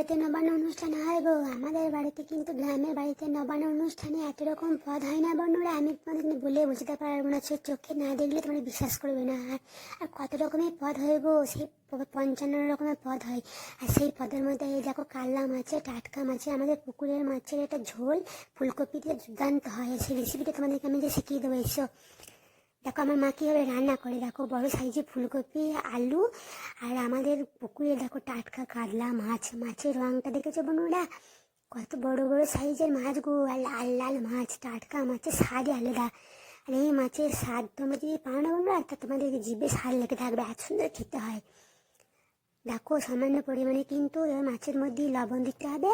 বাড়িতে নবান্ন অনুষ্ঠান হয় গো। আমাদের বাড়িতে কিন্তু গ্রামের বাড়িতে নবান্ন অনুষ্ঠানে এত রকম পদ হয় না বন্ধুরা। আমি তোমাদের বলে বুঝতে পারব না, সে চোখে না দেখলে তোমরা বিশ্বাস করবে না। আর কত রকমের পদ হয় গো, সেই পঞ্চান্ন রকমের পদ হয়। আর সেই পদের মধ্যে এই দেখো কাল্লা মাছে টাটকা মাছে আমাদের পুকুরের মাছের একটা ঝোল ফুলকপি দিয়ে দুর্দান্ত হয়। সেই রেসিপিটা তোমাদেরকে আমি যে শিখিয়ে দেবো, এসো। দেখো, আমার মা কীভাবে রান্না করে দেখো, বড় সাইজে ফুলকপি, আলু, আর আমাদের পুকুরে দেখো টাটকা কাতলা মাছ, মাছের রঙটা দেখেছ বন্ধুরা? কত বড় বড় সাইজের মাছ গো, আর লাল লাল মাছ, টাটকা মাছের স্বাদই আলাদা। আর এই মাছের স্বাদ তোমরা যদি পাও না বন্ধুরা, তা তোমাদের জিভে স্বাদ লেগে থাকবে, এত সুন্দর খেতে হয়। দেখো, সামান্য পরিমাণে কিন্তু এই মাছের মধ্যে লবণ দিতে হবে,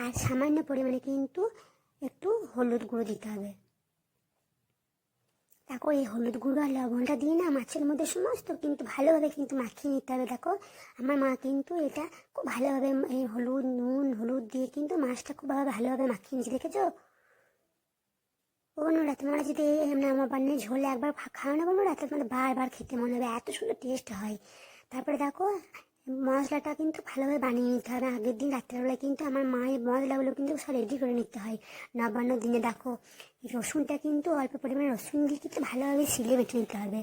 আর সামান্য পরিমাণে কিন্তু একটু হলুদ গুঁড়ো দিতে হবে। দেখো, এই হলুদ গুঁড়ো আর লবণটা দিয়ে না মাছের মধ্যে সমস্ত কিন্তু ভালোভাবে কিন্তু মাখিয়ে নিতে হবে। দেখো, আমার মা কিন্তু এটা খুব ভালোভাবে এই হলুদ, নুন, হলুদ দিয়ে কিন্তু মাছটা খুব ভাবে ভালোভাবে মাখিয়ে নিচ্ছে দেখেছ? ও বন্ধুরা, তোমরা যদি আমার বান্নের ঝোলে একবার খা- খাও না বন্ধুরা তোমাদের বারবার খেতে মনে হবে, এত সুন্দর টেস্ট হয়। তারপরে দেখো মশলাটা কিন্তু ভালোভাবে বানিয়ে নিতে হবে। আগের দিন রাত্রেবেলায় কিন্তু আমার মায়ের মশলাগুলো কিন্তু সব রেডি করে নিতে হয়। নবান্ন দিনে দেখো, রসুনটা কিন্তু অল্প পরিমাণে রসুন দিয়ে কিন্তু ভালোভাবে সিলে বেটে নিতে হবে।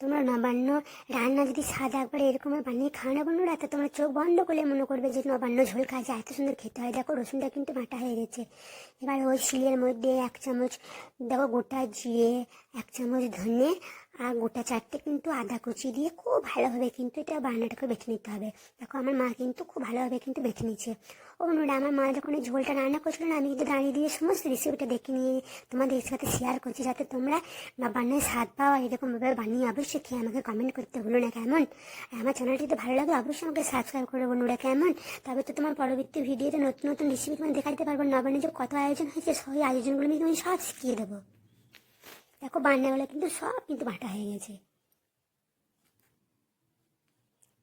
তোমরা নবান্ন রান্না যদি স্বাদ একবার এরকম বানিয়ে খাও না বন্ধুরা, তো তোমরা চোখ বন্ধ করলে মনে করবে যে নবান্ন ঝোল খাচ্ছে এত সুন্দর খেতে হয়। দেখো, রসুনটা কিন্তু মাটা হয়ে গেছে। এবার ওই শিলের মধ্যে এক চামচ, দেখো গোটা জিরে, এক চামচ ধনে আর গোটা চারটে কিন্তু আদা কুচি দিয়ে খুব ভালোভাবে কিন্তু এটা বান্নাটাকে বেছে নিতে হবে। দেখো, আমার মা কিন্তু খুব ভালোভাবে কিন্তু বেছে নিচ্ছে ও বন্ধুরা, আমার মা যখন এই ঝোলটা রান্না করছিল না, আমি কিন্তু দাঁড়িয়ে দিয়ে সমস্ত রেসিপিটা দেখে নিয়ে তোমাদের সাথে শেয়ার করছি, যাতে তোমরা নবান্নের স্বাদ পাওয়া এরকমভাবে বানিয়ে অবশ্যই খেয়ে আমাকে কমেন্ট করতে ভুলো না, কেমন? আমার চ্যানেলটি চ্যানেলটিতে ভালো লাগে, অবশ্যই আমাকে সাবস্ক্রাইব করে বন্ধুরা, কেমন? তবে তো তোমার পরবর্তী ভিডিওতে নতুন নতুন রেসিপি তোমার দেখাতে পারব, নবান্নের যে কত আয়োজন হয়েছে, সেই আয়োজনগুলো আমি তোমায় সব শিখিয়ে দেবো। দেখো বান্নাগুলো কিন্তু সব কিন্তু বাটা হয়ে গেছে।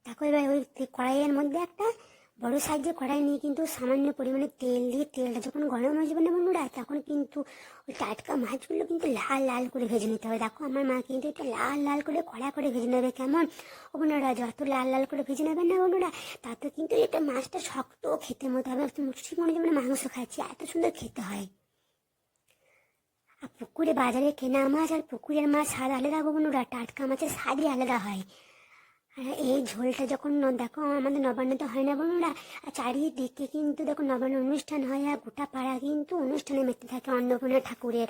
দেখো এবার ওই কড়াইয়ের মধ্যে একটা বড় সাইজের কড়াই নিয়ে কিন্তু সামান্য পরিমাণে তেল দিয়ে তেলটা যখন গরম হয়ে যাবে না তখন কিন্তু ওই টাটকা মাছগুলো কিন্তু লাল লাল করে ভেজে নিতে হবে। দেখো আমার মা কিন্তু এটা লাল লাল করে কড়া করে ভেজে নেবে কেমন? ও বন্ধুরা, যত লাল লাল করে ভেজে নেবেন না বন্ধুরা, তাতে কিন্তু এটা মাছটা শক্ত খেতে মতো হবে। ঠিক মনে যেমন মাংস খাচ্ছি, এত সুন্দর খেতে হয়। পুকুরে বাজারে কেনা মাছ আর পুকুরের মাছ স্বাদ আলাদা বন্ধুরা। টাটকা মাছের স্বাদই আলাদা হয়। আর এই ঝোলটা যখন দেখো, আমাদের নবান্নতে হয় না বন্ধুরা। আর চারিদিকে কিন্তু দেখো নবান্ন অনুষ্ঠান হয় আর গোটা পাড়া কিন্তু অনুষ্ঠানে মেতে থাকে অন্নপূর্ণা ঠাকুরের।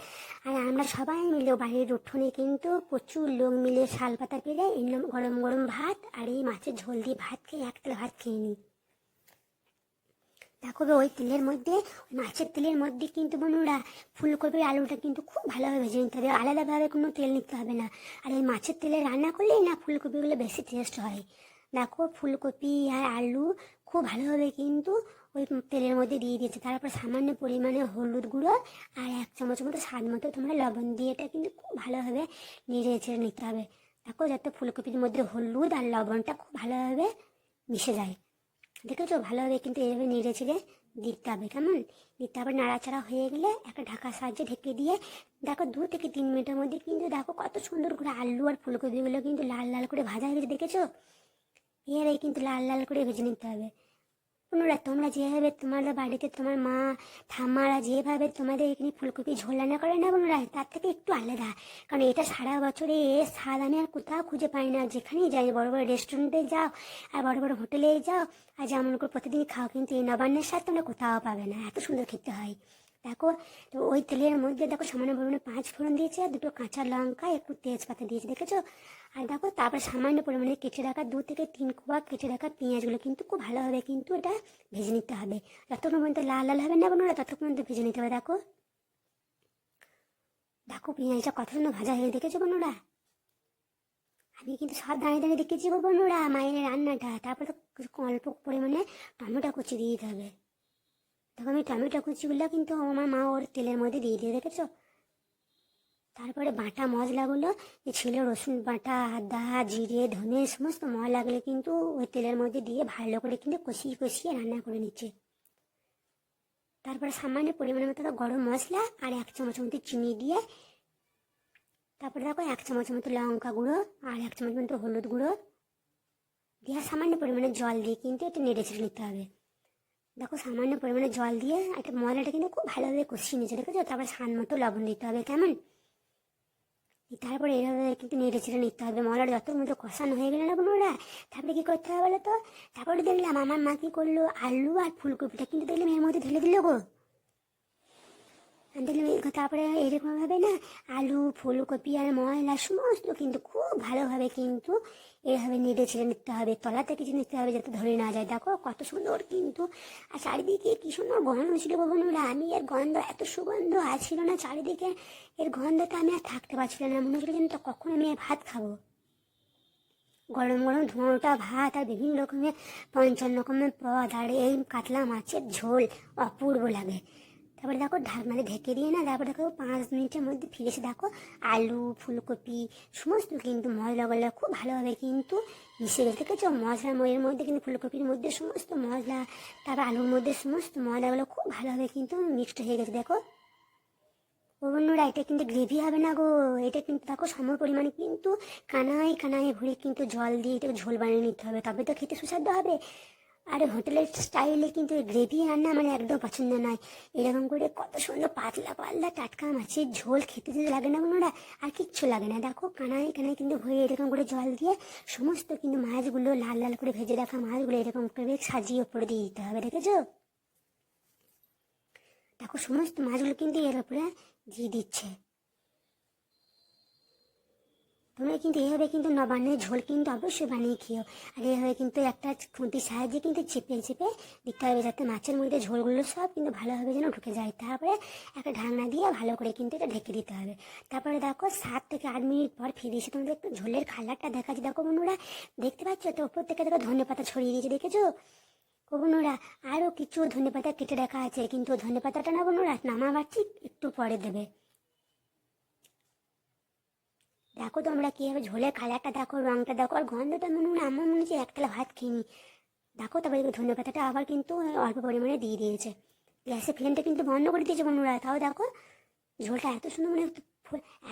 আর আমরা সবাই মিলে বাড়ির উঠোনে কিন্তু প্রচুর লোক মিলে শাল পাতা পেরে গরম গরম ভাত আর এই মাছের ঝোল দিয়ে ভাত খেয়ে, একতলা ভাত খেয়ে নিই। দেখো ওই তেলের মধ্যে মাছের তেলের মধ্যে কিন্তু বন্ধুরা ফুলকপির আলুটা কিন্তু খুব ভালোভাবে ভেজে নিতে হবে। আলাদাভাবে কোনো তেল নিতে হবে না। আর এই মাছের তেলে রান্না করলেই না ফুলকপিগুলো বেশি টেস্ট হয়। দেখো, ফুলকপি আর আলু খুব ভালোভাবে কিন্তু ওই তেলের মধ্যে দিয়ে দিয়েছে। তারপর সামান্য পরিমাণে হলুদ গুঁড়ো আর এক চামচ মতো স্বাদ মতো তোমরা লবণ দিয়ে এটা কিন্তু খুব ভালোভাবে নেড়ে চেড়ে নিতে হবে। দেখো, যাতে ফুলকপির মধ্যে হলুদ আর লবণটা খুব ভালোভাবে মিশে যায়। দেখেছ ভালোভাবে কিন্তু এভাবে নেড়ে চেড়ে দিতে হবে, কেমন? দিতে হবে নাড়াচাড়া হয়ে গেলে একটা ঢাকার সাহায্যে ঢেকে দিয়ে, দেখো দু থেকে তিন মিনিটের মধ্যে কিন্তু দেখো কত সুন্দর করে আলু আর ফুলকপিগুলো কিন্তু লাল লাল করে ভাজা হয়ে গেছে, দেখেছ? এরাই কিন্তু লাল লাল করে ভেজে নিতে হবে। বন্ধুরা তোমরা যেভাবে তোমার বাড়িতে তোমার মা ঠাম্মারা যেভাবে তোমাদের এখানে ফুলকপি ঝোল করে না বোনরা, তার থেকে একটু আলাদা। কারণ এটা সারা বছরে এ স্বাদ আমি আর কোথাও খুঁজে পাই না। যেখানেই যাই, বড় বড় রেস্টুরেন্টে যাও আর বড় বড় হোটেলে যাও, আর যেমন করে প্রতিদিন খাও, কিন্তু এই নবান্নের স্বাদ তোমরা কোথাও পাবে না। এত সুন্দর খেতে হয়। দেখো, তো ওই তেলের মধ্যে দেখো সামান্য পরিমাণে পাঁচ ফোড়ন দিয়েছে, আর দুটো কাঁচা লঙ্কা, একটু তেজপাতা দিয়েছে, দেখেছ? আর দেখো, তারপর সামান্য পরিমাণে কেটে রাখা দু থেকে তিন কোয়া কেটে রাখা পেঁয়াজগুলো কিন্তু খুব ভালোভাবে কিন্তু এটা ভেজে নিতে হবে। যতক্ষণ পর্যন্ত লাল লাল হবে না বন্ধুরা, ততক্ষণ পর্যন্ত ভেজে নিতে হবে, দেখো। দেখো, পেঁয়াজটা কত সুন্দর ভাজা হয়ে দেখেছ বন্ধুরা? আমি কিন্তু সব দাঁড়িয়ে দাঁড়িয়ে দেখেছি গো বন্ধুরা, মায়ের রান্নাটা। তারপরে তো অল্প পরিমাণে টমেটো কুচি দিয়ে দিতে হবে। দেখো আমি টমেটো কুচিগুলো কিন্তু আমার মা ওর তেলের মধ্যে দিয়ে দিয়ে দেখেছ তারপরে বাটা মশলাগুলো ছিল রসুন বাটা, আদা, জিরে, ধনে, সমস্ত মশলাগুলো কিন্তু ওই তেলের মধ্যে দিয়ে ভালো করে কিন্তু কষিয়ে কষিয়ে রান্না করে নিচ্ছে। তারপরে সামান্য পরিমাণে মতো গরম মশলা আর এক চামচ মতো চিনি দিয়ে, তারপরে দেখো এক চামচ মতো লঙ্কা গুঁড়ো আর এক চামচ মতো হলুদ গুঁড়ো। দিয়ে সামান্য পরিমাণে জল দিয়ে কিন্তু এটা নেড়ে ছেড়ে নিতে হবে। দেখো সামান্য পরিমাণে জল দিয়ে একটা ময়লাটা কিন্তু খুব ভালোভাবে কষিয়ে নিয়েছে দেখেছ তারপরে স্বাদ মতো লবণ দিতে হবে, কেমন? তারপরে এইভাবে কিন্তু নেড়ে চেড়ে নিতে হবে। মশলাটা যত মতো কষানো হয়ে গেলে না বন্ধুরা তারপরে কী করতে হবে বলো তো? তারপরে দেখলাম আমার মা কি করল? আলু আর ফুলকপিটা কিন্তু দেখলাম এর মধ্যে ঢেলে দিল গো। এই- তারপরে এরকমভাবে না আলু, ফুলকপি আর ময়লা সমস্ত কিন্তু খুব ভালোভাবে কিন্তু এভাবে নেড়ে ছেড়ে নিতে হবে তলাতে কিছু নিতে হবে যাতে ধরে না যায়। দেখো কত সুন্দর কিন্তু। আর চারিদিকে কি সুন্দর গন্ধ ছিল বন্ধুরা। আমি এর গন্ধ, এত সুগন্ধ আসছিল না চারিদিকে। এর গন্ধটা আমি আর থাকতে পারছিলাম না। মনে হচ্ছিল যেন তো কখন আমি ভাত খাব। গরম গরম ধোঁয়াটা, ভাত আর বিভিন্ন রকমের পঞ্চান্ন রকমের পদ আর এই কাতলা মাছের ঝোল অপূর্ব লাগে। তারপরে দেখো ঢাক মানে ঢেকে দিয়ে না, তারপরে দেখো পাঁচ মিনিটের মধ্যে ফিরে এসে দেখো আলু, ফুলকপি, সমস্ত কিন্তু মশলাগুলো খুব ভালোভাবে কিন্তু মিশে গেছে দেখেছ মশলার ময়ের মধ্যে কিন্তু ফুলকপির মধ্যে সমস্ত মশলা, তারপর আলুর মধ্যে সমস্ত মশলাগুলো খুব ভালোভাবে কিন্তু মিক্সড হয়ে গেছে, দেখো? বন্ধুরা, এটা কিন্তু গ্রেভি হবে না গো। এটা কিন্তু দেখো সম পরিমাণে কিন্তু কানায় কানায় ভরে কিন্তু জল দিয়ে এটাকে ঝোল বানিয়ে নিতে হবে। তবে তো খেতে সুস্বাদু হবে। আর হোটেলের স্টাইলে কিন্তু গ্রেভি রান্না মানে একদম পছন্দ নয়। এরকম করে কত সুন্দর পাতলা পাতলা টাটকা মাছের ঝোল খেতে যদি লাগে না বন্ধুরা, আর কিচ্ছু লাগে না। দেখো কানায় কানায় কিন্তু ভরে এরকম করে জল দিয়ে সমস্ত কিন্তু মাছগুলো লাল লাল করে ভেজে রাখা মাছগুলো এরকম করে সাজিয়ে ওপরে দিয়ে দিতে হবে, দেখেছ? দেখো সমস্ত মাছগুলো কিন্তু এর উপরে দিয়ে দিচ্ছে। তোমরা কিন্তু এইভাবে কিন্তু নবান্নের ঝোল কিন্তু অবশ্যই বানিয়ে খেও আর এইভাবে কিন্তু একটা খুঁটির সাহায্যে কিন্তু চেপে চেপে দিতে হবে যাতে মাছের মধ্যে ঝোলগুলো সব কিন্তু ভালোভাবে যেন ঢুকে যায়। তারপরে একটা ঢাকনা দিয়ে ভালো করে কিন্তু এটা ঢেকে দিতে হবে। তারপরে দেখো, সাত থেকে আট মিনিট পর ফিরে এসে তোমাদের একটু ঝোলের কালারটা দেখাচ্ছি। দেখো বন্ধুরা, দেখতে পাচ্ছ তো? ওপর থেকে দেখো ধনে পাতা ছড়িয়ে দিয়েছে, দেখেছ? ও বন্ধুরা আরও কিছু ধনে পাতা কেটে রাখা আছে, কিন্তু ধনে পাতাটা না বন্ধুরা, নামাবার ঠিক একটু পরে দেবে। দেখো তোমরা কীভাবে ঝোলের কালারটা দেখো, রঙটা দেখো, আর গন্ধটা মনে হয় আমার মনে হচ্ছে একতলা ভাত খেয়ে দেখো তারপরে ধনে পাতাটা আবার কিন্তু অল্প পরিমাণে দিয়ে দিয়েছে। গ্যাসের ফ্লেমটা কিন্তু বন্ধ করে দিয়েছে বন্ধুরা, তাও দেখো। ঝোলটা এত সুন্দর মানে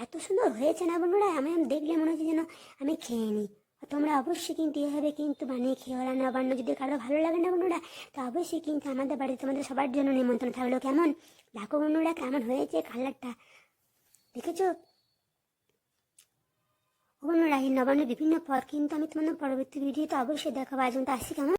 এত সুন্দর হয়েছে না বন্ধুরা? আমি দেখলে মনে হচ্ছে যেন আমি খেয়ে নিই তোমরা অবশ্যই কিন্তু এভাবে কিন্তু বানিয়ে খেয়ে ওরা নবান্ন যদি কারও ভালো লাগে না বন্ধুরা, তো অবশ্যই কিন্তু আমাদের বাড়িতে তোমাদের সবার জন্য নিমন্ত্রণ থাকল কেমন? দেখো বন্ধুরা কেমন হয়েছে কালারটা। দেখেছ? বন্ধুরা এই নবান্নের বিভিন্ন পথ কিন্তু আমি তোমাদের পরবর্তী ভিডিওতে অবশ্যই দেখাবো। আজ আসছি, কেমন?